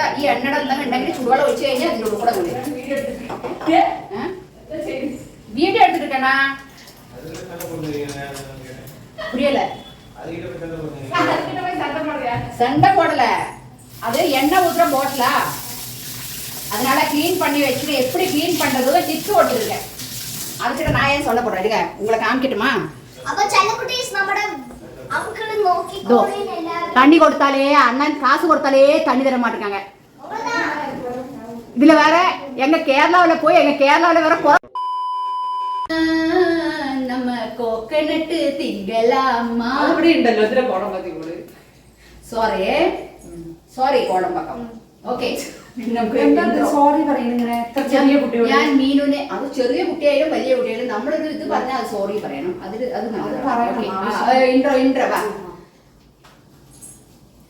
എണ്ണയുടെ ഈ എണ്ണയുടെ എന്തെങ്കിലും ഉണ്ടെങ്കിൽ ചൂടുവെള്ളം ഒഴിച്ച് കഴിഞ്ഞാൽ അതിൻ്റെ ഉള്ളിൽ കൂടെ വീഴും. ഏ? വീഡിയോ എടുത്തിരിക്കണ புரியல சண்டை போடல அது எண்ணெய் ஊத்துற போட்டலா அதனால க்ளீன் பண்ணி வச்சுட்டு எப்படி க்ளீன் பண்றது டிப்ஸ் போட்டுருக்கேன் அதுக்கிட்ட நான் ஏன் சொல்ல போறேன் இருங்க உங்களை காமிக்கட்டுமா അപ്പൊ ചില കുട്ടീസ് നമ്മുടെ അങ്കിള് നോക്കി ദോ. എല്ലാവരും தண்ணி கொடுத்தாலே அண்ணன் காசு கொடுத்தாலே தண்ணி தர மாட்டேங்காங்க இதுல வேற எங்க கேரளாவுல போய் எங்க கேரளாவுல வேற கொ- நம்ம கோகனட்டு திங்கலாமா അവിടെ ഉണ്ടല്ലോ ഇതിലെ പോണം മതി കൂടെ sorry sorry Kodambakkam okay. Sorry പറയുന്നത് ഇങ്ങനെ? എത്ര ചെറിയ കുട്ടിയോട് ഞാൻ മീനുനെ അത് ചെറിയ കുട്ടിയായാലും വലിയ കുട്ടിയായാലും നമ്മളൊരു ഇത് പറഞ്ഞാൽ അത് സോറി പറയണം. അതിൽ അത്. Intro intro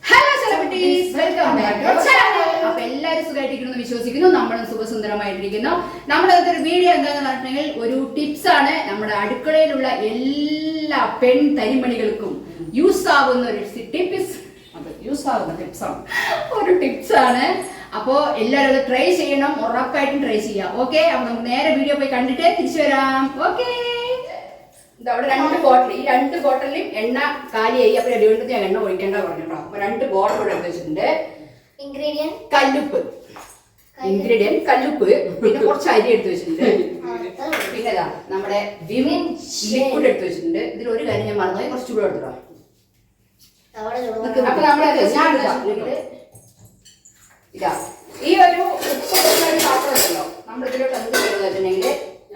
hello celebrities welcome അപ്പൊ എല്ലാവരും സുഖമായിട്ടിരിക്കുന്നു വിശ്വസിക്കുന്നു. നമ്മളും സുഖസുന്ദരമായിട്ടിരിക്കുന്നു. നമ്മുടെ ഒരു വീഡിയോ എന്താന്ന് പറഞ്ഞിട്ടുണ്ടെങ്കിൽ ഒരു ടിപ്സ് ആണ് നമ്മുടെ അടുക്കളയിലുള്ള എല്ലാ പെൺ തരിമണികൾക്കും യൂസ് ആവുന്ന ഒരു ടിപ്സ് യൂസ് ആകുന്ന ടിപ്സാണ് ഒരു ടിപ്സ് ആണ്. അപ്പോ എല്ലാവരും അത് ട്രൈ ചെയ്യണം. ഉറപ്പായിട്ടും ട്രൈ ചെയ്യാം. ഓക്കെ അപ്പൊ നമുക്ക് നേരെ വീഡിയോ പോയി കണ്ടിട്ട് തിരിച്ചു വരാം. ഓക്കെ അവിടെ രണ്ട് ബോട്ടിൽ ഈ രണ്ട് ബോട്ടിലും എണ്ണ കാലിയായി അപ്പൊ വീണ്ടും ഞാൻ എണ്ണ ഒഴിക്കേണ്ട പറഞ്ഞിട്ടോ. അപ്പൊ രണ്ട് ബോട്ടിൽ ഇവിടെ വെച്ചിട്ടുണ്ട്. ഇൻഗ്രീഡിയൻ കല്ലുപ്പ്. ഇൻഗ്രീഡിയൻ കല്ലുപ്പ്. പിന്നെ കുറച്ച് അരി എടുത്ത് വെച്ചിട്ടുണ്ട്. പിന്നെ നമ്മുടെ വിമിൻ ലിക്വിഡ് എടുത്ത് വെച്ചിട്ടുണ്ട്. ഇതിൽ ഒരു കാര്യം ഞാൻ മറന്നുപോയി. കുറച്ച് ചൂട് എടുത്തിട്ടോ. അപ്പൊ നമ്മളെ ഞാൻ ഇതാ ഈ ഒരു ഉപ്പ് ഒരു പാത്രം ഉണ്ടല്ലോ. നമ്മൾ ഇതിലോട്ട് എന്ത് ചെയ്യുന്നത് വെച്ചിട്ടുണ്ടെങ്കിൽ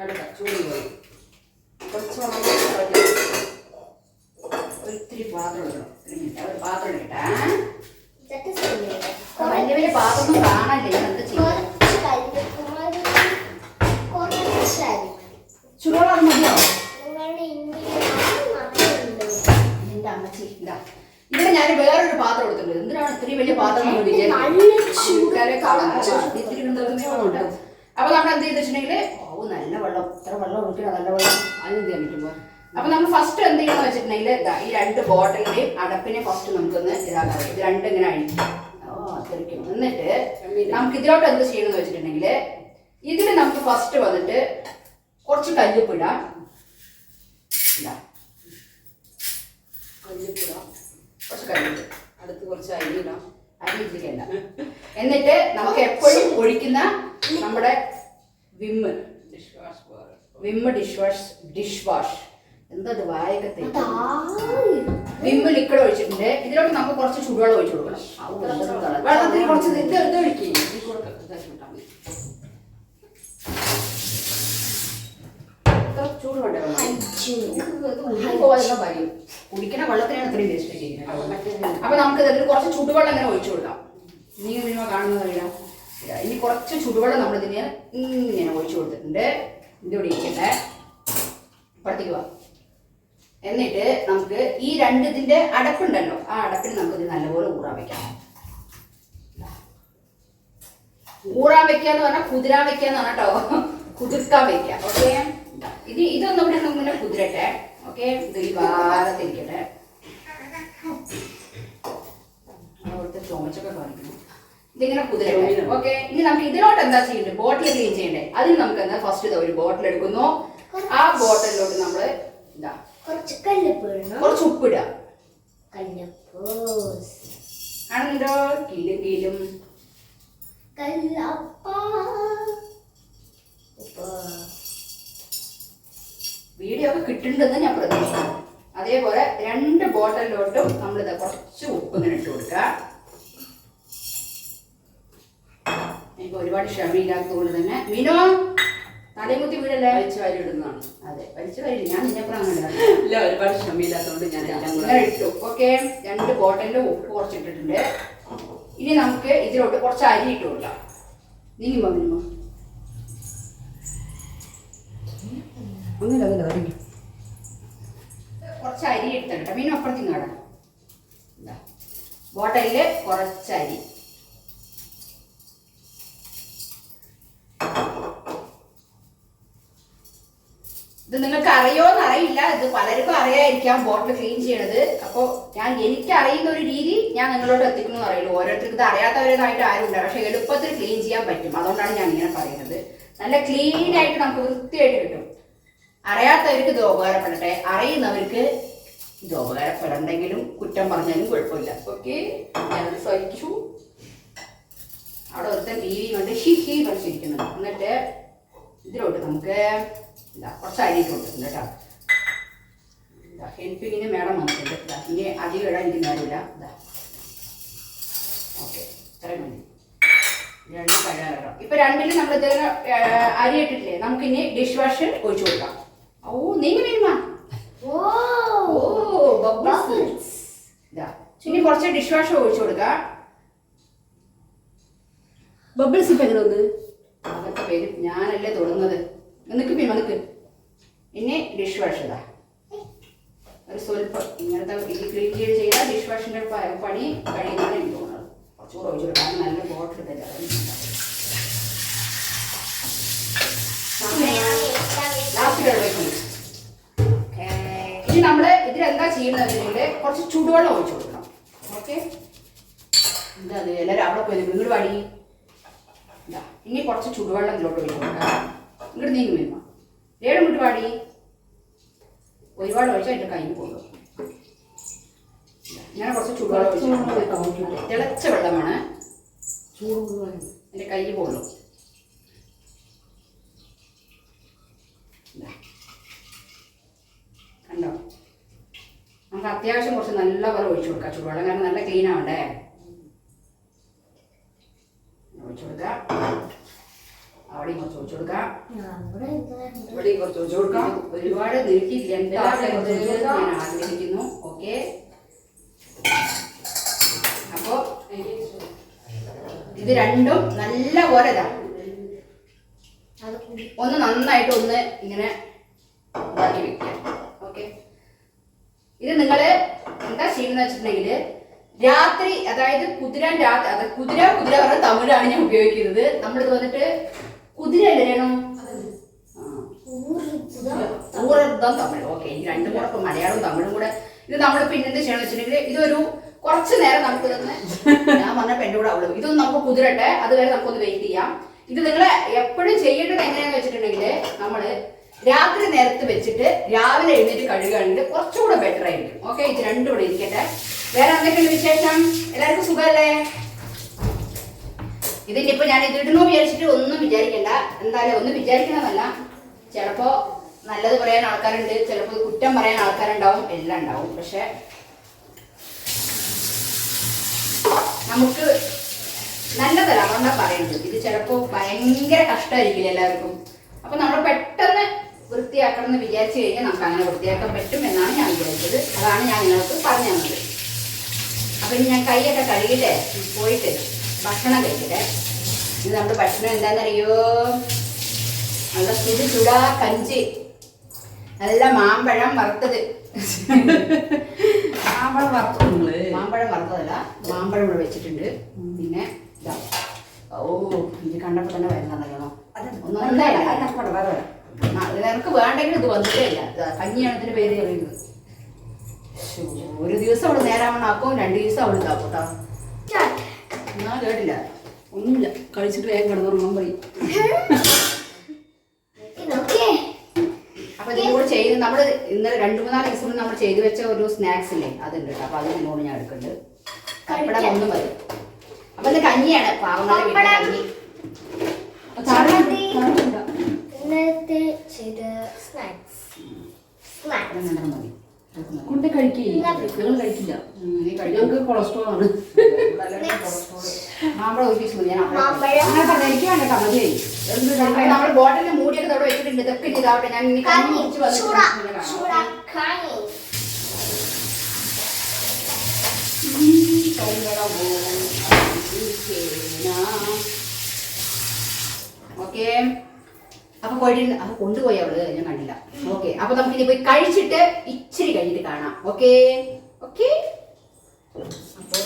അടുത്ത ചൂടി പോയി കുറച്ച് വെള്ളം ഒഴിച്ച് ഒരു ഇത്തിരി പാത്രം ഇടണം ഒരു മിനിറ്റ് ഒരു പാത്രം ഇട്ടാ വലിയ വലിയ പാത്രം ഒന്നും കാണാനില്ല എന്താ ചൂടുവെള്ളം അത് മതിയോ എന്റെ അമ്മച്ചി ഇതാ. ഇവിടെ ഞാൻ വേറൊരു പാത്രം എടുത്തിട്ടുണ്ട്. എന്തിനാണ് ഇത്രയും വലിയ പാത്രം എന്ന് വിചാരിക്കുന്നത്? അപ്പൊ നമ്മൾ എന്ത് ചെയ്തിട്ടുണ്ടെങ്കിൽ ഓ നല്ല വെള്ളം. ഇത്ര വെള്ളം ഒഴിക്കണം നല്ല വെള്ളം. അത് ചെയ്യാൻ അപ്പൊ നമ്മൾ ഫസ്റ്റ് എന്ത് ചെയ്യണം വെച്ചിട്ടുണ്ടെങ്കിൽ ഈ രണ്ട് ബോട്ടിലിന്റെയും അടപ്പിനെ ഫസ്റ്റ് നമുക്കൊന്ന് ഇതാക്കാം. ഇത് രണ്ടും ഇങ്ങനെ അഴിക്കും. ഓ എന്നിട്ട് നമുക്ക് ഇതിലോട്ട് എന്ത് ചെയ്യണം എന്ന് വെച്ചിട്ടുണ്ടെങ്കിൽ ഇതിൽ നമുക്ക് ഫസ്റ്റ് വന്നിട്ട് കുറച്ച് കല്ലുപ്പിടാം. ഇടാം ഇടാം കല്ലുപ്പിടാം. കുറച്ച് കഴിഞ്ഞിട്ട്. അടുത്ത് കുറച്ച് അരി ഇടാം. അരി ഇരിക്കണ്ട എന്നിട്ട് നമുക്ക് എപ്പോഴും ഒഴിക്കുന്ന നമ്മുടെ Vim dish wash Vim dish wash dish wash എന്താ വായകത്തെ വായൊക്കെ വിമ്മ് ലിക്വിഡ് ഒഴിച്ചിട്ടുണ്ട്. ഇതിലോട്ട് നമുക്ക് കുറച്ച് ചൂടുവെള്ളം ഒഴിച്ചു കൊടുക്കണം. വെള്ളത്തിൽ വെള്ളത്തിന് കുറച്ച് ഇത് ഇത് ഒഴിക്കി. ഇതിൽ കൂടെ ഇതാക്കി വിട്ടാൽ മതി. ചൂട് വേണ്ടേ വെള്ളം? കുടിക്കണ വെള്ളത്തിനാണ് ഇത്രയും വേസ്റ്റ് ചെയ്യുന്നത് അപ്പൊ നമുക്ക് ഇതിൽ കുറച്ച് ചുടുവെള്ളം ഇങ്ങനെ ഒഴിച്ചു കൊടുക്കാം. നീ നിങ്ങൾ കാണുന്നത് ഇതാ, ഇനി കുറച്ച് ചുടുവെള്ളം നമ്മൾ ഇതിന് ഇങ്ങനെ ഒഴിച്ചു കൊടുത്തിട്ടുണ്ട്. ഇതിവിടെ ഇരിക്കട്ടെ. പോവാം എന്നിട്ട് നമുക്ക് ഈ രണ്ട് ഇതിന്റെ അടപ്പുണ്ടല്ലോ ആ അടപ്പിന് നമുക്ക് ഇത് നല്ലപോലെ ഊറാൻ വെക്കാം. ഊറാൻ എന്ന് പറഞ്ഞാൽ കുതിരാൻ വെക്കാന്ന് പറഞ്ഞാ കേട്ടോ കുതിർക്കാൻ വെക്കാം ഓക്കെ? ഇത്. ഇതൊന്നും ഇവിടെ ഇങ്ങനെ കുതിരട്ടെ. ഓക്കെ ഇത് ഈ ഭാഗത്തിരിക്കട്ടെ അവിടുത്തെ ചുമച്ചൊക്കെ കാണിക്കുന്നു. ഇതിങ്ങനെ കുതിരട്ടെ. ഓക്കെ ഇനി നമുക്ക് ഇതിലോട്ട് എന്താ ചെയ്യേണ്ടത്? ബോട്ടിൽ ക്ലീൻ ചെയ്യണ്ടേ? അതിന് നമുക്ക് എന്താ ഫസ്റ്റ് ഇതാ ഒരു ബോട്ടിൽ എടുക്കുന്നു. ആ ബോട്ടിലോട്ട് നമ്മൾ ഇതാ. കുറച്ച് കല്ലുപ്പ് കുറച്ച് ഉപ്പിടുക കല്ലുപ്പ്. കാണുന്നുണ്ടോ കീലും കീലും. കല്ലപ്പ. ഉപ്പ്. വീഡിയോ ഒക്കെ കിട്ടുന്നുണ്ടെന്ന് ഞാൻ പ്രതീക്ഷിക്കുന്നു. അതേപോലെ രണ്ട് ബോട്ടലിലോട്ടും നമ്മൾ ഇത് കുറച്ച് ഉപ്പ് ഇങ്ങനെ ഇട്ട് കൊടുക്കുക. എനിക്ക് ഒരുപാട് ക്ഷമയില്ലാത്തതുകൊണ്ട് തന്നെ. മിനോ തലേമുത്തി വീടല്ലേ വലിച്ചു വാരി ഇടുന്നതാണ്. അതെ വലിച്ചു വരി ഞാൻ നിന്നെപ്പുറം അങ്ങനെ ഇല്ല ഒരുപാട് ക്ഷമയില്ലാത്തതുകൊണ്ട് ഞാൻ എല്ലാം കൂടെ ഇട്ടു. ഓക്കെ രണ്ട് ബോട്ടലിൽ ഉപ്പ് കുറച്ച് ഇട്ടിട്ടുണ്ട് ഇനി നമുക്ക് ഇതിലോട്ട് കുറച്ച് അരി ഇട്ട് കൊടുക്കാം. നീങ്ങുമ്പോ മിനിമോ ഒന്നുമില്ല ഒന്നുമില്ല തുടങ്ങി കുറച്ച് അരി എടുത്തിട്ട് മീൻ അപ്പുറത്തേക്ക് നടാം ബോട്ടലിൽ കുറച്ച് അരി. ഇത് നിങ്ങൾക്ക് അറിയോന്ന് അറിയില്ല. ഇത് പലർക്കും അറിയായിരിക്കാം ബോട്ടിൽ ക്ലീൻ ചെയ്യണത്. അപ്പോൾ ഞാൻ എനിക്ക് അറിയുന്ന ഒരു രീതി ഞാൻ നിങ്ങളോട് എത്തിക്കുന്നു അറിയില്ല ഓരോരുത്തർക്ക് ഇത് അറിയാത്തവരതായിട്ട് ആരും ഉണ്ട് പക്ഷെ എളുപ്പത്തിൽ ക്ലീൻ ചെയ്യാൻ പറ്റും. അതുകൊണ്ടാണ് ഞാൻ ഇങ്ങനെ പറയുന്നത്. നല്ല ക്ലീൻ ആയിട്ട് നമുക്ക് വൃത്തിയായിട്ട് കിട്ടും. അറിയാത്തവർക്ക് ഇത് ഉപകാരപ്പെടട്ടെ. അറിയുന്നവർക്ക് ഇത് ഉപകാരപ്പെടണ്ടെങ്കിലും കുറ്റം പറഞ്ഞാലും കുഴപ്പമില്ല. ഓക്കെ? ഞാനത് സഹിച്ചു. അവിടെ ഒരുത്തൻ ടി കണ്ട് ഹി ഹി എന്നിട്ട് ഇതിലോട്ട് നമുക്ക് എന്താ കുറച്ച് അരി ഇട്ട് കൊടുത്തിട്ടുണ്ട് കേട്ടോ. എനിക്ക് ഹെൽപ്പിങ്ങിന് മേഡം വന്നിട്ടുണ്ട്. ഇനി അധികം ഇടാൻ എനിക്ക് കാര്യമില്ല ഓക്കെ ഇത്രയും മതി. രണ്ട് കഴിയാറോ ഇപ്പൊ രണ്ടിലും നമ്മൾ ഇതുവരെ അരി ഇട്ടിട്ടില്ലേ നമുക്ക് ഇനി ഡിഷ് വാഷ് ഒഴിച്ചു കൊടുക്കാം. ഓ നീങ്ങി വരുമാ ഓ ഓ ബബിൾസ് ഇതാ ഇനി കുറച്ച് ഡിഷ് വാഷ് ഒഴിച്ചു കൊടുക്കാം. ബബിൾസ് ഇപ്പൊ എങ്ങനെ വന്ന്? അതൊക്കെ പേര് ഞാനല്ലേ തുടങ്ങുന്നത് നിനക്ക് പിന്നെ നിനക്ക്. ഇനി ഡിഷ് വാഷ് ഇതാ. ഒരു സ്വല്പം ഇങ്ങനത്തെ ഈ ക്ലീൻ ചെയ്ത് ചെയ്താൽ ഡിഷ് വാഷിന്റെ പണി കഴിയുന്നതാണ് എനിക്ക് തോന്നുന്നത് കുറച്ചുകൂടെ ഒഴിച്ചു കൊടുക്കാം. നല്ല ബോട്ടിൽ ലാസ്റ്റ് ചെയ്യുന്നതിൽ കുറച്ച് ചൂടുവെള്ളം ഒഴിച്ചു കൊടുക്കണം. ഓക്കെ? എന്താ അത് എല്ലാവരും അവിടെ പോയി വീട്. പണി ഇതാ, ഇനി കുറച്ച് ചൂടുവെള്ളം ഇതിലോട്ട് ഒഴിച്ചു കൊടുക്കാം. ഇങ്ങോട്ട് നീങ്ങി വരുമ്പോ ഏഴ് മിനിറ്റ് പാടി ഒരുപാട് ഒഴിച്ചാൽ എന്റെ കയ്യിൽ പോകും. ഞാൻ കുറച്ച് ചൂടുവെള്ളം തിളച്ച വെള്ളമാണ് എന്റെ കയ്യിൽ പോകുള്ളൂ. ഇതാ. കണ്ടോ? നമുക്ക് അത്യാവശ്യം കുറച്ച് നല്ല പോലെ ഒഴിച്ചു കൊടുക്കാം. ചൂടുവെള്ളം കാരണം നല്ല ക്ലീൻ ആവണ്ടേ? ഒഴിച്ചു കൊടുക്കാം. അവിടെയും കുറച്ച് ഒഴിച്ചു കൊടുക്കാം. ഇവിടെയും കുറച്ച് ഒഴിച്ചു കൊടുക്കാം. ഒരുപാട് നീട്ടിയില്ല എന്ന് ഞാൻ ആഗ്രഹിക്കുന്നു. ഓക്കെ. അപ്പോ ഇത് രണ്ടും നല്ല പോലെ ഇതാ. ഒന്ന് നന്നായിട്ട് ഒന്ന് ഇങ്ങനെ ഇതാക്കി വെക്കുക. ഓക്കെ ഇത് നിങ്ങൾ എന്താ ചെയ്യുന്നത് വെച്ചിട്ടുണ്ടെങ്കിൽ രാത്രി അതായത് കുതിരാൻ രാത്രി അത് കുതിര കുതിര പറഞ്ഞ തമിഴാണ് ഞാൻ ഉപയോഗിക്കുന്നത്. നമ്മളിത് വന്നിട്ട് കുതിര അല്ലേ രേണു ഊർദ്ധം തമിഴ്. ഓക്കെ ഇനി രണ്ടും കൂടെ ഇപ്പൊ മലയാളവും തമിഴും കൂടെ. ഇത് നമ്മൾ പിന്നെ എന്ത് ചെയ്യണം വെച്ചിട്ടുണ്ടെങ്കിൽ ഇതൊരു കുറച്ച് നേരം നമുക്ക് തന്നെ ഞാൻ പറഞ്ഞ എന്റെ കൂടെ അവളും ഇതൊന്നും നമുക്ക് കുതിരട്ടെ. അതുവരെ നമുക്കൊന്ന് വെയിറ്റ് ചെയ്യാം. ഇത് നിങ്ങൾ എപ്പോഴും ചെയ്യേണ്ടത് എങ്ങനെയാണെന്ന് വെച്ചിട്ടുണ്ടെങ്കിൽ നമ്മൾ രാത്രി നേരത്ത് വെച്ചിട്ട് രാവിലെ എഴുന്നേറ്റ് കഴുകുകയാണെങ്കിൽ കുറച്ചുകൂടെ ബെറ്റർ ആയിരിക്കും. ഓക്കെ ഇത് രണ്ടും കൂടെ ഇരിക്കട്ടെ. വേറെ എന്തൊക്കെയുണ്ട് വിശേഷം? എല്ലാവർക്കും സുഖമല്ലേ? ഇതിനിപ്പോ ഞാൻ ഇത് ഇടണോ വിചാരിച്ചിട്ട് ഒന്നും വിചാരിക്കണ്ട. എന്തായാലും ഒന്നും വിചാരിക്കണമെന്നല്ല. ചിലപ്പോ നല്ലത് പറയാൻ ആൾക്കാരുണ്ട്. ചിലപ്പോ കുറ്റം പറയാൻ ആൾക്കാരുണ്ടാവും. എല്ലാം ഉണ്ടാവും. പക്ഷെ നമുക്ക് നല്ലതല്ല. അതുകൊണ്ടാണ് പറയുന്നത്. ഇത് ചിലപ്പോ ഭയങ്കര കഷ്ടമായിരിക്കില്ല എല്ലാവർക്കും? അപ്പൊ നമ്മൾ പെട്ടെന്ന് വൃത്തിയാക്കണം എന്ന് വിചാരിച്ചു കഴിഞ്ഞാൽ നമുക്ക് അങ്ങനെ വൃത്തിയാക്കാൻ പറ്റും എന്നാണ് ഞാൻ വിചാരിച്ചത്. അതാണ് ഞാൻ നിങ്ങൾക്ക് പറഞ്ഞു തന്നത് അപ്പൊ ഇനി ഞാൻ കൈയൊക്കെ കഴുകിയിട്ട് പോയിട്ട് ഭക്ഷണം കഴിക്കട്ടെ. ഇത് നമ്മുടെ ഭക്ഷണം എന്താണെന്നറിയോ? നല്ല ചുടു ചുടാ കഞ്ചി. നല്ല മാമ്പഴം വറുത്തത്. മാമ്പഴം വറുത്തു നിങ്ങൾ? മാമ്പഴം വറുത്തതല്ല മാമ്പഴം ഇവിടെ വെച്ചിട്ടുണ്ട്. പിന്നെ ഓ ഇത് കണ്ടപ്പോൾ തന്നെ വരുന്നുണ്ടല്ലോ ഒന്നും ഉണ്ടായില്ല നിനക്ക് വേണ്ടെങ്കിൽ ഇത് വന്നിട്ടേ ഇല്ല. കഞ്ഞിയാണ് പേര് പറയുന്നത്. ഒരു ദിവസം അവൾ നേരാവണ്ണാക്കും രണ്ട് ദിവസം അവൾ ഇതാക്കും കേട്ടോ എന്നാ കേട്ടില്ല. ഒന്നുമില്ല. കഴിച്ചിട്ട് വേഗം കിടന്നുറങ്ങാൻ പറയും. അപ്പൊ ഇതിനും കൂടെ ചെയ്ത് നമ്മൾ ഇന്നലെ രണ്ടു മൂന്നാൽ ദിവസം നമ്മൾ ചെയ്തു വെച്ച ഒരു സ്നാക്സ് ഇല്ലേ അതുണ്ട് കേട്ടോ അപ്പൊ അത് നിന്നോട് ഞാൻ എടുക്കുന്നുണ്ട്. പപ്പടം ഒന്നും മതി അപ്പൊ ഇത് കഞ്ഞിയാണ്. പാവങ്ങളുടെ വീട്ടിലെ കഞ്ഞി. ഇന്നത്തെ ചെയ്ത സ്നാക്സ് സ്നാക്സ് മതി അത് മതി. കൊണ്ട് കഴിക്കേ നിങ്ങൾ കഴിക്കില്ല ഞങ്ങൾക്ക് കൊളസ്ട്രോൾ ആണ് മാമ്പഴം ഒരു പീസ് ഞാൻ അങ്ങനെ പറഞ്ഞ എനിക്ക് വേണ്ട കമതി നമ്മൾ ബോട്ടിലിൽ മൂടിയൊക്കെ അവിടെ വെച്ചിട്ടുണ്ട് ഇതൊക്കെ ഇതാവട്ടെ ഞാൻ ഇനി കഞ്ഞി കുടിച്ച് വന്നിട്ട് ചൂട പിന്നെ കാണാം. ചൂട കഞ്ഞി ഓക്കെ അപ്പൊ കോഴി അപ്പൊ കൊണ്ടുപോയി അവൾ ഞാൻ കണ്ടില്ല. ഓക്കെ അപ്പൊ നമുക്ക് ഇനി പോയി കഴിച്ചിട്ട് ഇച്ചിരി കഴിഞ്ഞിട്ട് കാണാം. ഓക്കെ ഓക്കെ അപ്പൊ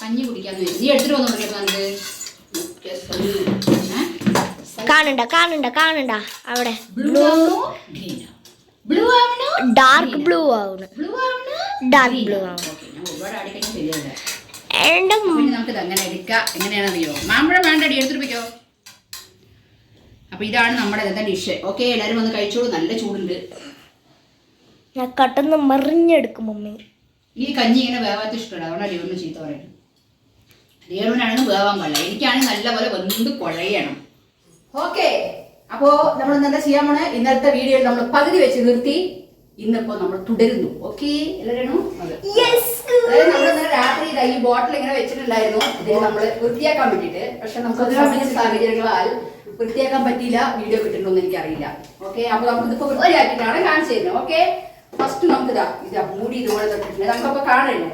കഞ്ഞി കുടിക്കാന്ന് നീ എടുത്തിട്ട് വന്നു പറഞ്ഞത് കാണണ്ട കാണണ്ട കാണണ്ട. അവിടെ. ബ്ലൂ ബ്ലൂ ഡാർക്ക് ബ്ലൂ ആവുന്നു. ഡാർക്ക് ബ്ലൂ ആവുന്നു. എന്റെ നമുക്ക് ഇത് അങ്ങനെ എടുക്കാം? എങ്ങനെയാണെന്നറിയോ? മാമ്പഴം വേണ്ട അടി എടുത്തിട്ട് വെക്കോ അപ്പൊ ഇതാണ് നമ്മുടെ ഇന്നത്തെ ഡിഷ് ഓക്കെ എല്ലാരും വന്ന് കഴിച്ചോളൂ. നല്ല ചൂടുണ്ട്. ഞാൻ കട്ടന്ന് മറിഞ്ഞെടുക്കും മമ്മി. ഈ കഞ്ഞി ഇങ്ങനെ വേവാത്ത ഇഷ്ടമല്ല അതുകൊണ്ട് അടിയൊന്നും ചീത്ത പറയുന്നത്. ലിയോറിനാണെങ്കിൽ വേവാൻ പാടില്ല. എനിക്കാണെങ്കിൽ നല്ലപോലെ വെന്ത് കുഴയണം. ഓക്കെ അപ്പോ നമ്മൾ ഇന്ന് എന്താ ചെയ്യാൻ പോണേ. ഇന്നത്തെ വീഡിയോയിൽ നമ്മൾ പകുതി വെച്ച് നിർത്തി. ഇന്നിപ്പോ നമ്മൾ തുടരുന്നു. ഓക്കെ എല്ലാവരും നമ്മൾ രാത്രി ഈ ബോട്ടിൽ ഇങ്ങനെ വെച്ചിട്ടുണ്ടായിരുന്നു. ഇത് നമ്മൾ വൃത്തിയാക്കാൻ വേണ്ടിയിട്ട്. പക്ഷെ നമുക്ക് സാഹചര്യങ്ങളാൽ വൃത്തിയാക്കാൻ പറ്റിയില്ല വീഡിയോ കിട്ടുന്നുണ്ടോ എനിക്ക് അറിയില്ല ഓക്കെ അപ്പൊ നമുക്ക് ഇതിപ്പോ വൃത്തിയാക്കിയിട്ടാണ് കാണിച്ചു തരുന്നത് ഓക്കെ ഫസ്റ്റ് നമുക്ക് ഇതാ മൂടി ഇതുപോലെ തൊട്ടിട്ടുണ്ട്. നമുക്കപ്പോ കാണണ്ടേ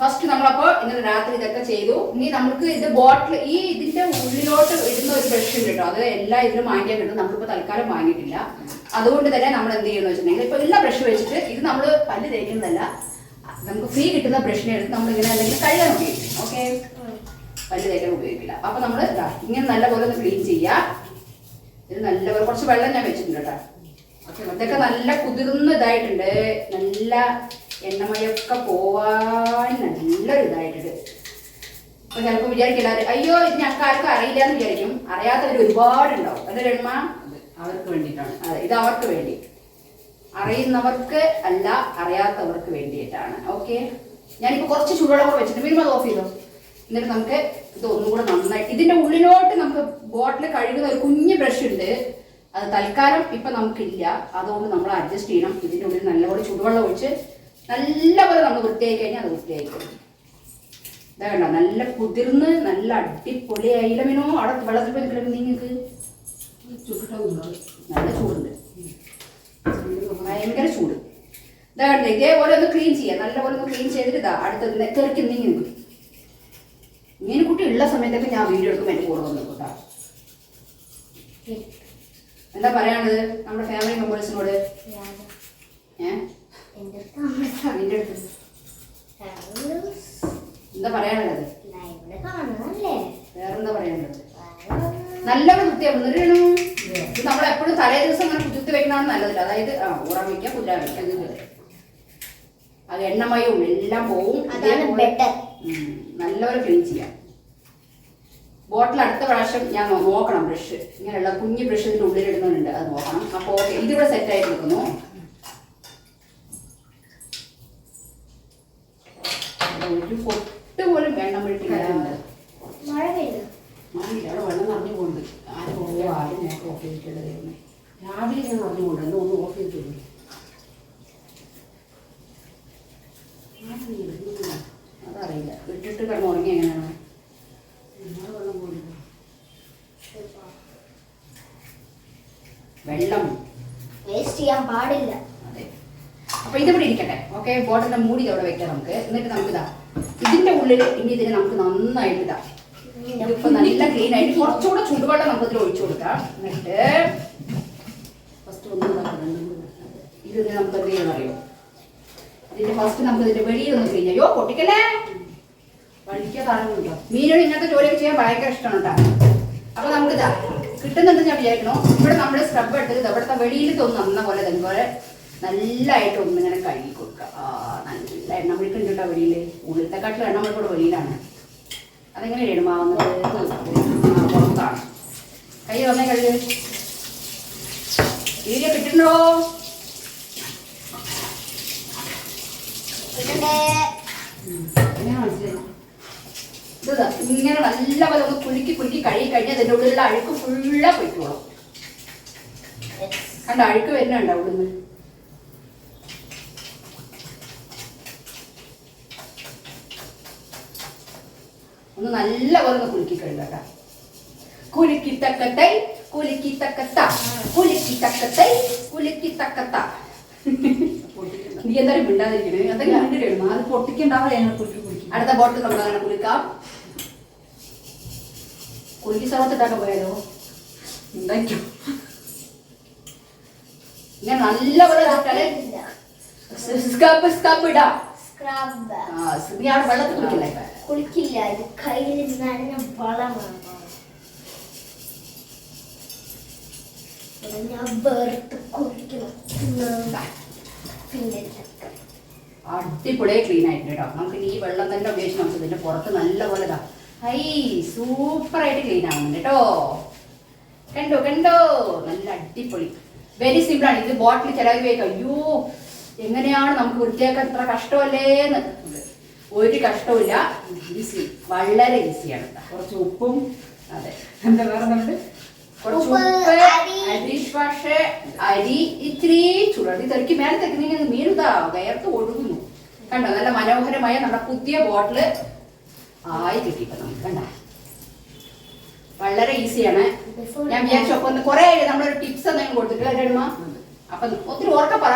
ഫസ്റ്റ് നമ്മളപ്പോ ഇന്നലെ രാത്രി ഇതൊക്കെ ചെയ്തു. ഇനി നമുക്ക് ഇത് ബോട്ടിൽ ഈ ഇതിന്റെ ഉള്ളിലോട്ട് ഇടുന്ന ഒരു ബ്രഷ് ഉണ്ട് കേട്ടോ. അത് എല്ലാ ഇതിലും വാങ്ങിക്കാൻ കിട്ടും നമ്മളിപ്പോ തൽക്കാലം വാങ്ങിയിട്ടില്ല അതുകൊണ്ട് തന്നെ നമ്മൾ എന്ത് ചെയ്യുന്നു വെച്ചിട്ടുണ്ടെങ്കിൽ ഇപ്പൊ ഉള്ള ബ്രഷ് വെച്ചിട്ട് ഇത് നമ്മൾ പല്ല് തേക്കുന്നതല്ല. നമുക്ക് ഫ്രീ കിട്ടുന്ന ബ്രഷിനെ എടുത്ത് നമ്മൾ ഇങ്ങനെ അല്ലെങ്കിൽ കഴുകാൻ നോക്കി ഓക്കെ തേക്കാൻ ഉപയോഗിക്കില്ല. അപ്പൊ നമ്മൾ ഇങ്ങനെ നല്ലപോലെ ഒന്ന് ക്ലീൻ ചെയ്യാം. ഇത് നല്ലപോലെ കുറച്ച് വെള്ളം ഞാൻ വെച്ചിട്ടുണ്ട് കേട്ടോ. ഇതൊക്കെ നല്ല കുതിർന്ന ഇതായിട്ടുണ്ട് നല്ല എണ്ണമയൊക്കെ പോവാൻ നല്ലൊരു ഇതായിട്ടുണ്ട്. അപ്പൊ ചിലപ്പോൾ വിചാരിക്കില്ല അയ്യോ ഇത് ഞങ്ങൾക്ക് ആർക്കും അറിയില്ല എന്ന് വിചാരിക്കും. അറിയാത്തവർ ഒരുപാടുണ്ടാവും. അതൊരു എണ്ണ അവർക്ക് വേണ്ടിയിട്ടാണ്. അതെ ഇത് അവർക്ക് വേണ്ടി. അറിയുന്നവർക്ക് അല്ല അറിയാത്തവർക്ക് വേണ്ടിയിട്ടാണ്. ഓക്കെ? ഞാനിപ്പോ കുറച്ച് ചൂടുവെള്ളം കൂടെ വെച്ചിട്ട് വീണ്ടും അത് ഓഫ് ചെയ്തോ? എന്നിട്ട് നമുക്ക് ഇത് ഒന്നുകൂടെ നന്നായിട്ട് ഇതിന്റെ ഉള്ളിലോട്ട് നമുക്ക് ബോട്ടിൽ കഴുകുന്ന ഒരു കുഞ്ഞ് ബ്രഷ് ഉണ്ട്. അത് തൽക്കാലം ഇപ്പൊ നമുക്കില്ല. അതുകൊണ്ട് നമ്മൾ അഡ്ജസ്റ്റ് ചെയ്യണം. ഇതിന്റെ ഉള്ളിൽ നല്ലപോലെ ചൂടുവെള്ളം ഒഴിച്ച് നല്ലപോലെ നമ്മൾ വൃത്തിയായി കഴിഞ്ഞാൽ അത് വൃത്തിയായിരിക്കും ഇതാ കണ്ട? നല്ല കുതിർന്ന് നല്ല അടിപൊളി മീനോ അവിടെ വെള്ളത്തിൽ പോയി നിൽക്കണം നിങ്ങൾക്ക് നല്ല ചൂടുണ്ട്. ഭയങ്കര ചൂട്. ഇതാ കണ്ടേ? ഇതേപോലെ ഒന്ന് ക്ലീൻ ചെയ്യാം. നല്ലപോലെ ഒന്ന് ക്ലീൻ ചെയ്തിട്ട് ഇതാ അടുത്തത് തെറിക്ക് നീങ്ങി നിൽക്കും ഇങ്ങനെ കുട്ടി ഉള്ള സമയത്തൊക്കെ ഞാൻ വീഡിയോ എടുക്കും എന്റെ കൂടെ വന്നു കേട്ടോ. എന്താ പറയാണത് നമ്മുടെ ഫാമിലി മെമ്പേഴ്സിനോട് എന്താ പറയാനുള്ളത്? വേറെന്താ പറയാനുള്ളത്? നല്ല കുത്തിയാ വന്നിട്ടു ഇത് നമ്മളെപ്പോഴും തലേ ദിവസം അങ്ങനെ കുത്തി വെക്കുന്നതാണ് നല്ലതില്ല. അതായത് ആ ഊറാൻ വയ്ക്കുക കുതിരാൻ വയ്ക്കുക അത് എണ്ണമയവും എല്ലാം പോവും. നല്ലപോലെ ക്ലീൻ ചെയ്യാം. ബോട്ടിൽ അടുത്ത പ്രാവശ്യം ഞാൻ നോക്കണം ബ്രഷ് ഇങ്ങനെയുള്ള കുഞ്ഞു ബ്രഷ് ഇതിന്റെ ഉള്ളിൽ ഇടുന്നുണ്ട് അത് നോക്കണം. അപ്പോൾ ഓക്കെ ഇതിവിടെ സെറ്റ് ആയിട്ട് നിൽക്കുന്നു. ഒരു പൊട്ട് പോലും വേണ്ട വീട്ടിലുണ്ട് മഴ പെയ്തു? മാറിയില്ല അവിടെ വെള്ളം നിറഞ്ഞു പോകുന്നുണ്ട്. ആരും ഓ ആരും നേരത്തെ ഓഫ് ചെയ്തിട്ടുള്ളത് ദൈവമേ. രാവിലെ ഞാൻ നിറഞ്ഞു ഒന്ന് ഓഫ് ചെയ്തിട്ടുണ്ട് അതറിയില്ല വിട്ടിട്ട് കിടന്ന് ഉറങ്ങി എങ്ങനെയാണ്? വെള്ളം. വേസ്റ്റ് ചെയ്യാൻ പാടില്ല. അതെ. അപ്പൊ ഇതിവിടെ ഇരിക്കട്ടെ. ഓക്കെ ബോട്ടിന്റെ മൂടി അവിടെ വെക്കാം നമുക്ക്. എന്നിട്ട് നമുക്ക് ഇതാ. ഇതിന്റെ ഉള്ളിൽ ഇനി ഇതിനെ നമുക്ക് നന്നായിട്ട് ഇതാ. ഇതിപ്പോ നല്ല ക്ലീൻ ആയിട്ട് കുറച്ചുകൂടെ ചുടുവെള്ളം നമുക്ക് ഇതിൽ ഒഴിച്ചു കൊടുക്കാം. എന്നിട്ട് ഫസ്റ്റ് ഒന്ന്. ഇത് നമുക്ക് എന്ത് ചെയ്യണം അറിയോ? ഇതിന്റെ ഫസ്റ്റ് നമുക്ക് ഇതിന്റെ വെളിയിൽ ഒന്ന് ക്ലീൻ അയ്യോ പൊട്ടിക്കല്ലേ? കാണുന്നുണ്ടോ മീനോട് ഇങ്ങനത്തെ ജോലിയൊക്കെ ചെയ്യാൻ ഭയങ്കര ഇഷ്ടമാണ് കേട്ടോ അപ്പൊ നമുക്ക് ഇതാ കിട്ടുന്നുണ്ട് ഞാൻ വിചാരിക്കണു ഇവിടെ നമ്മൾ സ്ക്രബ് എടുത്തത് ഇവിടുത്തെ വെളിയിൽ തോന്നുന്നു അന്ന പോലെ ഇതുപോലെ നല്ലതായിട്ട് ഒന്നിങ്ങനെ കഴുകി കൊടുക്കുക. ആ നല്ല എണ്ണ മെഴുക്കുണ്ട് കേട്ടോ വെളിയിൽ. ഉള്ളിലത്തെക്കാട്ടിലും എണ്ണ മെഴുക്കൂടെ വെളിയിലാണ്. അതെങ്ങനെ ഇടുമാവുന്നത് പുറത്താണ്. കൈ വന്നേ കഴുകി. വീഡിയോ കിട്ടുന്നുണ്ടോ? എങ്ങനെ മനസ്സിലായി? ഇതാ ഇങ്ങനെ നല്ലപോലെ ഒന്ന് കുലുക്കി കുലുക്കി കഴുകി കഴിഞ്ഞാൽ അതിന്റെ ഉള്ളിലുള്ള അഴുക്ക് ഫുള്ളാ പൊയ്ക്കോളും കണ്ട അഴുക്ക് വരുന്നുണ്ട് അവിടുന്ന് ഒന്ന് നല്ലപോലെ ഒന്ന് കുലുക്കി കഴുകട്ടാ കുലുക്കി തക്കത്തൈ കുലുക്കി തക്കത്ത കുലുക്കി തക്കത്തൈ കുലുക്കി തക്കത്ത. നീ എന്തായാലും മിണ്ടാതിരിക്കണേ. എന്തെങ്കിലും കണ്ടിട്ട് അത് പൊട്ടിക്കണ്ടാവില്ല ഞങ്ങൾ കുലുക്കി കുടിക്കും അടുത്ത ബോട്ടിൽ നമ്മൾ അങ്ങനെ കുലുക്കാം. കുലുക്കി സ്ഥലത്തിട്ടാക്കാൻ പോയാലോ? ഉണ്ടാക്കോ ഇങ്ങനെ നല്ലപോലെ ഇതാക്കാൽ. സ്കബ് സ്കബ് ഇടാം. സ്ക്രബ് ആ നീ അവിടെ വെള്ളത്തിൽ കുളിക്കില്ലേ? കുളിക്കില്ല. ഇത് കയ്യിൽ നനഞ്ഞ വളമാണ് ഇത് ഞാൻ വേർത്ത് കുളിക്കണം ദാ, പിന്നെ അടിപൊളിയായി ക്ലീൻ ആയിട്ടുണ്ട് കേട്ടോ. നമുക്ക് ഈ വെള്ളം തന്നെ ഉപയോഗിച്ച് നമുക്ക് ഇതിന്റെ പുറത്ത് നല്ല പോലെ ഇതാ ഹൈ സൂപ്പർ ആയിട്ട് ക്ലീൻ ആവുന്നുണ്ട് കേട്ടോ. കണ്ടോ കണ്ടോ? നല്ല അടിപൊളി. വെരി സിമ്പിൾ ആണ്. ഇത് ബോട്ടിൽ ചിലവ് ഉപയോഗിക്കാം. അയ്യോ എങ്ങനെയാണ് നമുക്ക് വൃത്തിയാക്കാൻ ഇത്ര കഷ്ടമല്ലേന്ന് ഒരു കഷ്ടവുമില്ല. ഈസി വളരെ ഈസിയാണ് കുറച്ച് ഉപ്പും അതെ. എന്താ വേറെ നമ്മൾ കുറച്ച് ഉപ്പ്, അരി. പക്ഷേ അരി ഇത്തിരി ചുടതി തെറിക്ക് മേലെ തെക്കുന്നതിന് മീനുതാ വേർത്ത് ഒഴുകുന്നു. കണ്ടോ? നല്ല മനോഹരമായ നമ്മുടെ പുതിയ ബോട്ടിൽ ആയി കിട്ടിയിപ്പോ നമുക്ക് കണ്ട? വളരെ ഈസിയാണ് ഞാൻ വിചാരിച്ചു അപ്പൊ ഒന്ന് കുറെ നമ്മളൊരു ടിപ്സ് എന്തെങ്കിലും കൊടുത്തിട്ടില്ല രേണുമ അപ്പൊ ഒത്തിരി ഓർക്ക പറ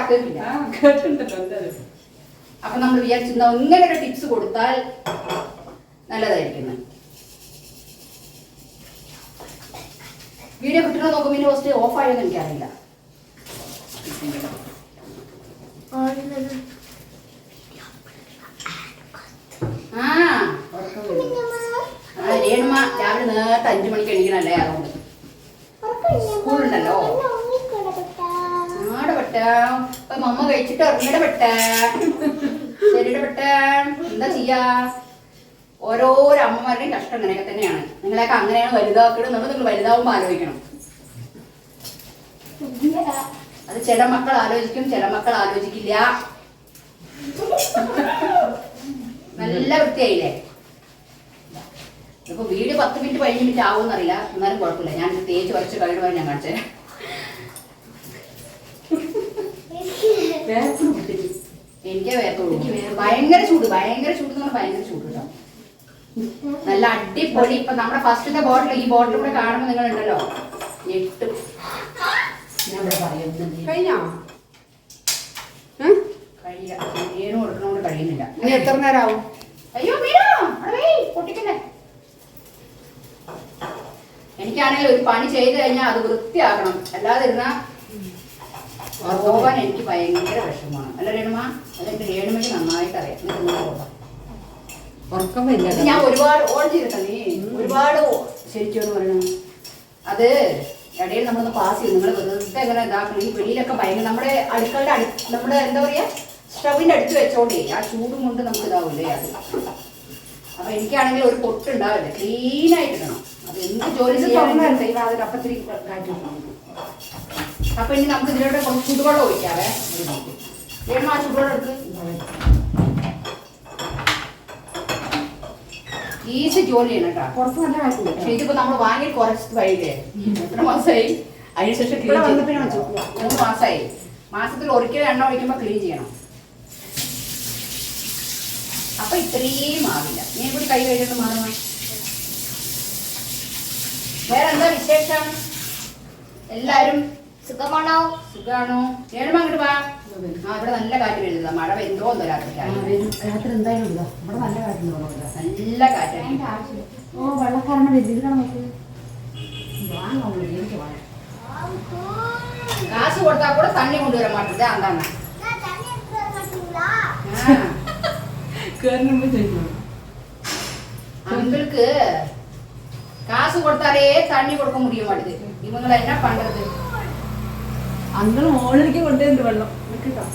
അപ്പൊ നമ്മൾ വിചാരിച്ചു ഇങ്ങനെ ഒരു ടിപ്സ് കൊടുത്താൽ നല്ലതായിരിക്കും വീഡിയോ കിട്ടണ നോക്കുമ്പോൾ ഇതിന്റെ ഫസ്റ്റ് ഓഫ് ആയെന്ന് എനിക്കറിയില്ല. ആ. മണിക്ക് എന്താ ചെയ്യാ? ഓരോരോ അമ്മമാരുടെയും കഷ്ടം അങ്ങനെയൊക്കെ തന്നെയാണ്. നിങ്ങളെയൊക്കെ അങ്ങനെയാണ് വലുതാക്കണം നിങ്ങൾ വലുതാവുമ്പോൾ ആലോചിക്കണം. അത് ചില മക്കൾ ആലോചിക്കും ചില മക്കൾ ആലോചിക്കില്ല. നല്ല വൃത്തിയായില്ലേ? ഇപ്പൊ വീട് പത്ത് മിനിറ്റ് പതിനഞ്ച് മിനിറ്റ് ആവും അറിയില്ല എന്നാലും കുഴപ്പമില്ല. ഞാൻ തേച്ച് വരച്ച് കഴിയുമ്പോൾ ഞാൻ കാണിച്ചേ എനിക്ക് വേർത്തോളൂ ഭയങ്കര ചൂട്. ഭയങ്കര ചൂട് എന്ന് പറഞ്ഞാൽ ഭയങ്കര ചൂട് കേട്ടോ. നല്ല അടിപൊളി. ഇപ്പൊ നമ്മുടെ ഫസ്റ്റത്തെ ബോട്ടിൽ ഈ ബോട്ടിൽ കൂടെ കാണുമ്പോൾ നിങ്ങൾ ഉണ്ടല്ലോ ഞെട്ടും. ഞാൻ ഇവിടെ കഴിഞ്ഞോ? കഴിയില്ല. ഏനും കൊടുക്കണോണ്ട് കഴിയുന്നില്ല. ഇനി എത്ര നേരം ആവും അയ്യോ മീനോ! എനിക്കാണെങ്കിൽ ഒരു പണി ചെയ്ത് കഴിഞ്ഞാൽ അത് വൃത്തിയാക്കണം. അല്ലാതെ ഇരുന്നാ പോകാൻ എനിക്ക് ഭയങ്കര വിഷമമാണ്. അല്ല രേണുമ അതെനിക്ക് രേണുമയ്ക്ക് നന്നായിട്ട് അറിയാം. ഞാൻ ഒരുപാട് ഓൺ ചെയ്തിട്ടാ നീ ഒരുപാട് ശരിക്കും പറയണം? അത് ഇടയിൽ നമ്മളൊന്ന് പാസ് ചെയ്യും. നിങ്ങൾ വെറുതെ എങ്ങനെ ഇതാക്കണം. ഈ വെളിയിലൊക്കെ ഭയങ്കര നമ്മുടെ അടുക്കളുടെ അടു നമ്മുടെ എന്താ പറയാ? സ്റ്റവിന്റെ അടുത്ത് വെച്ചോണ്ടേ ആ ചൂടും കൊണ്ട് നമുക്ക് ഇതാവില്ലേ അത്. അപ്പൊ എനിക്കാണെങ്കിൽ ഒരു പൊട്ടുണ്ടാവില്ല ക്ലീൻ ആയിട്ടിടണം അത് എന്ത് ജോലി ചെയ്യാൻ അപ്പത്തിരി കാറ്റ് അപ്പൊ ഇനി നമുക്ക് ഇതിലൂടെ കുറച്ച് ചുടുവെള്ളം ഒഴിക്കാവേ. വേണം ആ ചുടുവെള്ളം എടുത്ത് ഈസി ജോലിയാണ് കേട്ടോ. കുറച്ച് നല്ല കാര്യം പക്ഷെ ഇതിപ്പോ നമ്മൾ വാങ്ങി കുറച്ച് വൈകില്ലേ എത്ര മാസമായി അതിനുശേഷം ക്ലീൻ. മൂന്ന് മാസമായി മാസത്തിൽ ഒരിക്കലും എണ്ണ ഒഴിക്കുമ്പോൾ ക്ലീൻ ചെയ്യണം. അപ്പൊ ഇത്രയും ആവില്ല. നീ കൂടി കൈ കഴിച്ചിട്ട് മാറണം വേറെ എന്താ വിശേഷം? എല്ലാരും സുഖമാണോ? സുഖാണോ? ഏഴും അങ്ങോട്ട് വാ. ആ ഇവിടെ നല്ല കാറ്റ് വരുന്നത് മഴ വരുന്നോ എന്തോ രാത്രി. രാത്രി എന്തായാലും ഇവിടെ നല്ല കാറ്റുണ്ടോ നല്ല കാറ്റാണ് ഓ വെള്ളക്കാരനെ വെല്ലുവിളിക്കണം കാശ് കൊടുത്താൽ കൂടെ തണ്ണി കൊണ്ടുവരാൻ മാറ്റില്ല എന്താണ് കയറുമ്പോ ചോദിക്കണം அங்கிளுக்கு காசு கொடுத்தாலே தண்ணி கொடுக்க முடிய மாட்டேது இவங்களை என்ன பண்றது അങ്ങള് മോളിലേക്ക് കൊണ്ടുവരുന്നുണ്ട് വെള്ളം കേട്ടോ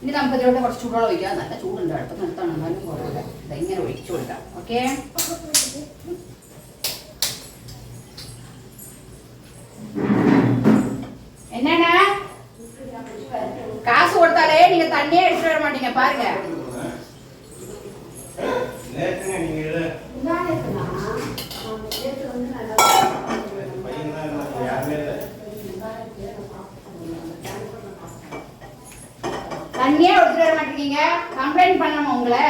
ഇനി നമുക്ക് ഇതിലോട്ട് കുറച്ച് ചൂടുവെള്ളം ഒഴിക്കാം നല്ല ചൂടുണ്ട് അടുത്ത നിർത്തണം എന്നാലും കുഴപ്പമില്ല ഇതെങ്ങനെ ഒഴിച്ചു കൊടുക്കാം ഓക്കെ என்னண்ணா? காசு கொடுத்தாலே நீங்க தண்ணியே எடுத்துட்டு வர மாட்டீங்க பாருங்க. தண்ணியே எடுத்துட்டு வர மாட்டேங்க. கம்ப்ளைண்ட் பண்ணணுமா உங்களை?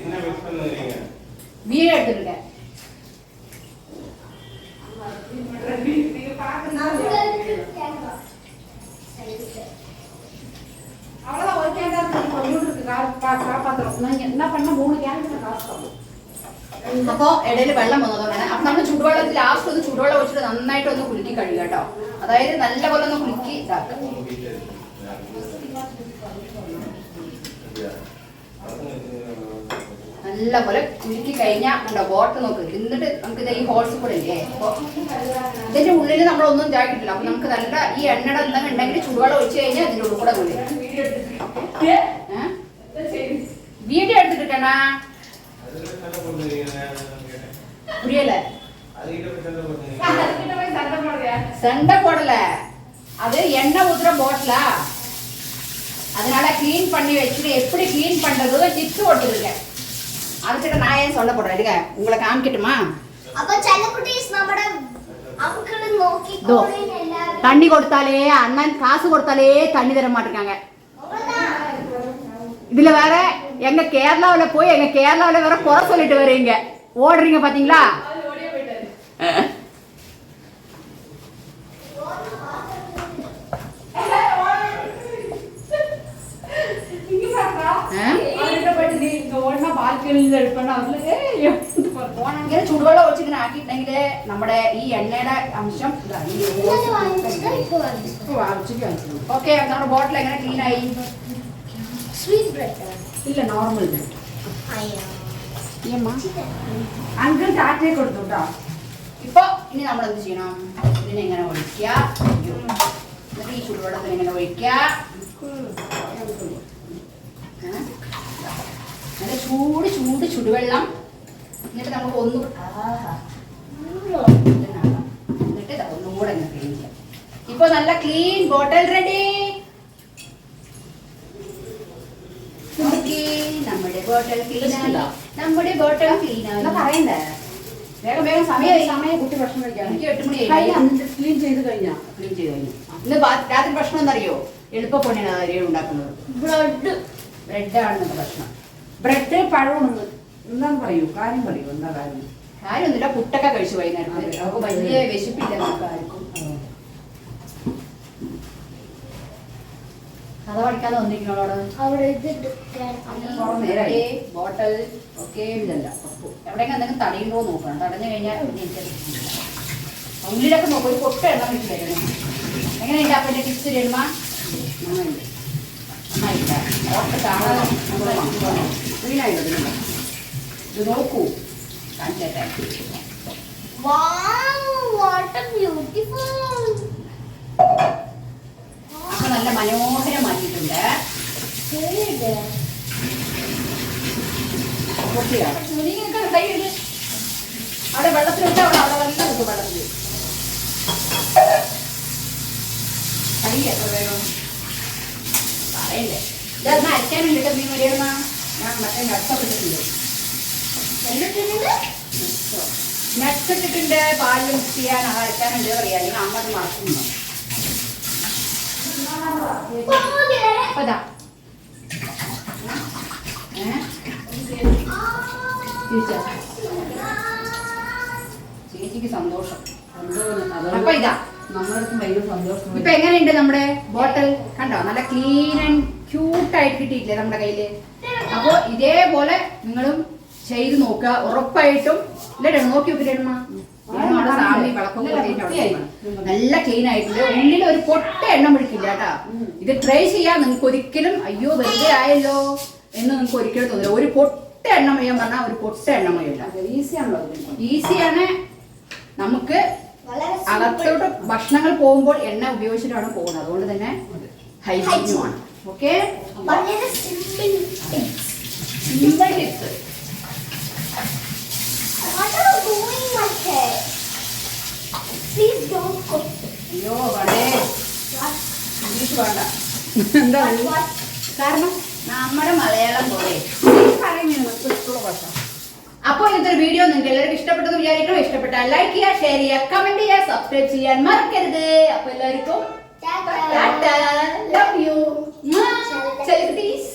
என்ன மிஸ் பண்ணுறீங்க வீடு எடுத்துருங்க. അപ്പോൾ ഇടയിൽ വെള്ളം വന്നതുകൊണ്ടാണ് അപ്പൊ നമ്മൾ ചൂടുവെള്ളത്തിൽ ലാസ്റ്റ് ഒന്ന് ചൂടുവെള്ളം ഒഴിച്ചിട്ട് നന്നായിട്ട് ഒന്ന് കുലുക്കി കഴിയുക കേട്ടോ. അതായത് നല്ലപോലെ ഒന്ന് കുലുക്കി ഇതാക്കുക. നല്ല പോലെ ചുരുക്കി കഴിഞ്ഞാൽ ഉണ്ടോ? ബോട്ട് നോക്ക്. എന്നിട്ട് നമുക്ക് ഇത് ഈ ഹോൾസ് കൂടെ ഇല്ലേ? ഇതിന്റെ ഉള്ളിൽ നമ്മൾ ഒന്നും അപ്പൊ നമുക്ക് നല്ല ഈ എണ്ണയുടെ എന്തെങ്കിലും ഉണ്ടെങ്കിൽ ചൂടുവെള്ളം ഒഴിച്ചു കഴിഞ്ഞാൽ അതിന്റെ ഉള്ളിൽ കൂടെ കൂടി എടുത്തിട്ട് എടുത്തിട്ടിരിക്കണ புரியல. சண்டை போடல. அது எண்ணெய் ஊத்துற போட்டலா அதனால கிளீன் பண்ணி வச்சுட்டு எப்படி கிளீன் பண்றதோ டிப்ஸ் ஓட்டிருக்கேன் அதுக்கிட்ட நான் ஏன் சொல்ல போடுறேன்? இருங்க உங்களை காமிக்கட்டுமா? தண்ணி கொடுத்தாலே அண்ணன் காசு கொடுத்தாலே தண்ணி தர மாட்டிருக்காங்க. இதுல வேற எங்க கேரளாவில் போய் எங்க கேரளாவில் வேற குறை சொல்லிட்டு வரீங்க ஓடுறீங்க பாத்தீங்களா அவரு ஓடியே போயிட்டாரு இங்க பாருடா. ஆ? அவர்கிட்ட போயிட்டு நீ இங்க ஓடினா ബാൽക്കണിയിൽ എടുക്കണം അവര് ഏയ് എന്ന് പറഞ്ഞു. ഓണെങ്കിൽ ചൂടുവെള്ളം ഒഴിച്ചിങ്ങനെ ആക്കിയിട്ടുണ്ടെങ്കിൽ നമ്മുടെ ഈ എണ്ണയുടെ അംശം ഇതാ, ഈ ഓക്കെ നമ്മുടെ ബോട്ടിൽ എങ്ങനെ ക്ലീൻ ആയി സ്വീറ്റ് ബ്രെഡ് ഇല്ല നോർമൽ അങ്കിൾ ടാറ്റയെ കൊടുത്തു കേട്ടോ. ഇപ്പൊ ഇനി നമ്മൾ എന്ത് ചെയ്യണം ഇതിനെ എങ്ങനെ ഒഴിക്കുക ഈ ചൂടുവെള്ളത്തിൽ എങ്ങനെ ഒഴിക്കുക? നല്ല ചൂട് ചൂട് ചുടുവെള്ളം. എന്നിട്ട് നമുക്ക് ഒന്ന്. എന്നിട്ട് ഇതാ ഒന്നും കൂടെ ഒന്ന് ക്ലീൻ ചെയ്യാം. ഇപ്പൊ നല്ല ക്ലീൻ ബോട്ടിൽ റെഡി നമ്മുടെ ബോട്ടിൽ ആയി. നമ്മുടെ ബോട്ടൽ ആയി. പറയണ്ടേ? വേഗം വേഗം സമയമായി സമയം കുട്ടി ഭക്ഷണം കഴിക്കാൻ. എനിക്ക് എട്ട് മണി ക്ലീൻ ചെയ്ത് കഴിഞ്ഞാ? ക്ലീൻ ചെയ്ത് കഴിഞ്ഞു. ഇന്ന് രാത്രി ഭക്ഷണം എന്തറിയോ എളുപ്പപ്പണിയാണ് അരികൾ ഉണ്ടാക്കുന്നത്. ബ്രെഡ്. ബ്രെഡാണ് ഭക്ഷണം. ബ്രെഡ് പഴമാണ് എന്താന്ന് പറയൂ? കാര്യം പറയൂ. എന്താ കാര്യം? കാര്യമൊന്നുമില്ല. പുട്ടൊക്കെ കഴിച്ചു വൈകുന്നേരം വലിയ വിശപ്പില്ല നമുക്ക് ആർക്കും. കഥ പഠിക്കാതെ വന്നിരിക്കണോട് അവിടെ. ബോട്ടൽ ഒക്കെ ഉപ്പ്. എവിടെയെങ്കിലും എന്തെങ്കിലും തടയുണ്ടോ നോക്കണം. തടഞ്ഞു കഴിഞ്ഞാൽ. ഉള്ളിലൊക്കെ നോക്കും. ഒരു പൊട്ട എണ്ണം അപ്പൊ ടിപ്സ് ഓർത്ത് കാണാതെ ഇത് നോക്കൂ കാണിച്ചേട്ടെ Wow, what a beautiful. നല്ല മനോഹരമാക്കിയിട്ടുണ്ട്. അവിടെ വെള്ളത്തിലുണ്ട് അവിടെ അവിടെ വെള്ളം കിട്ടും വെള്ളത്തിൽ കൈ എത്ര വേണം. പറയണ്ടേ ഇതൊന്ന് അരയ്ക്കാൻ വേണ്ടിയിട്ട് മീൻ വരികയെന്നാ ഞാൻ മറ്റേ നട്സൊക്കെ ഇട്ടിട്ടുണ്ട്. നട്സ് ഇട്ടിട്ടുണ്ട്. പാലും ചെയ്യാൻ അയക്കാനുണ്ട് അരയ്ക്കാനുണ്ട് പറയാ. അല്ലെങ്കിൽ അമ്മ അത് മറക്കുന്നു അപ്പൊ ഇതാ ഏഹ് തിരിച്ചാ ചേച്ചിക്ക് സന്തോഷം. അപ്പൊ ഇതാ. നമ്മളടുത്ത് ഭയങ്കര സന്തോഷം. ഇപ്പൊ എങ്ങനെയുണ്ട് നമ്മുടെ ബോട്ടിൽ? കണ്ടോ? നല്ല ക്ലീൻ ആൻഡ് ക്യൂട്ട് ആയിട്ട് കിട്ടിയിട്ടില്ലേ നമ്മുടെ കയ്യിൽ? അപ്പൊ ഇതേപോലെ നിങ്ങളും ചെയ്ത് നോക്കുക. ഉറപ്പായിട്ടും. ഇല്ലേ നോക്കി നോക്കി നല്ല ക്ലീൻ ആയിട്ടുണ്ട്. ഉള്ളിൽ ഒരു പൊട്ട എണ്ണ പിടിക്കില്ല കേട്ടാ. ഇത് ട്രൈ ചെയ്യാൻ നിങ്ങൾക്ക് ഒരിക്കലും അയ്യോ വെറുതെ ആയല്ലോ എന്ന് നിങ്ങൾക്ക് ഒരിക്കലും തോന്നില്ല. ഒരു പൊട്ട എണ്ണമയം പറഞ്ഞാൽ ഒരു പൊട്ട എണ്ണമയല്ല ഈസിയാണല്ലോ ഈസിയാണ്. നമുക്ക് അകത്തോട്ട് ഭക്ഷണങ്ങൾ പോകുമ്പോൾ എണ്ണ ഉപയോഗിച്ചിട്ടാണ് പോകുന്നത്. അതുകൊണ്ട് തന്നെ ഹൈജീനുമാണ് ഓക്കെ വളരെ simple simple tips What are you doing, my head? Please ഇന്നത്തെ വീഡിയോ നിങ്ങൾക്ക് എല്ലാവർക്കും ഇഷ്ടപ്പെട്ടത് വിചാരിക്കണം ഇഷ്ടപ്പെട്ട ലൈക്ക് ചെയ്യാ ഷെയർ ചെയ്യാ കമന്റ് ചെയ്യാ സബ്സ്ക്രൈബ് ചെയ്യാൻ മറക്കരുത്. അപ്പൊ എല്ലാവർക്കും ലവ് യു ചെലുത്തീസ്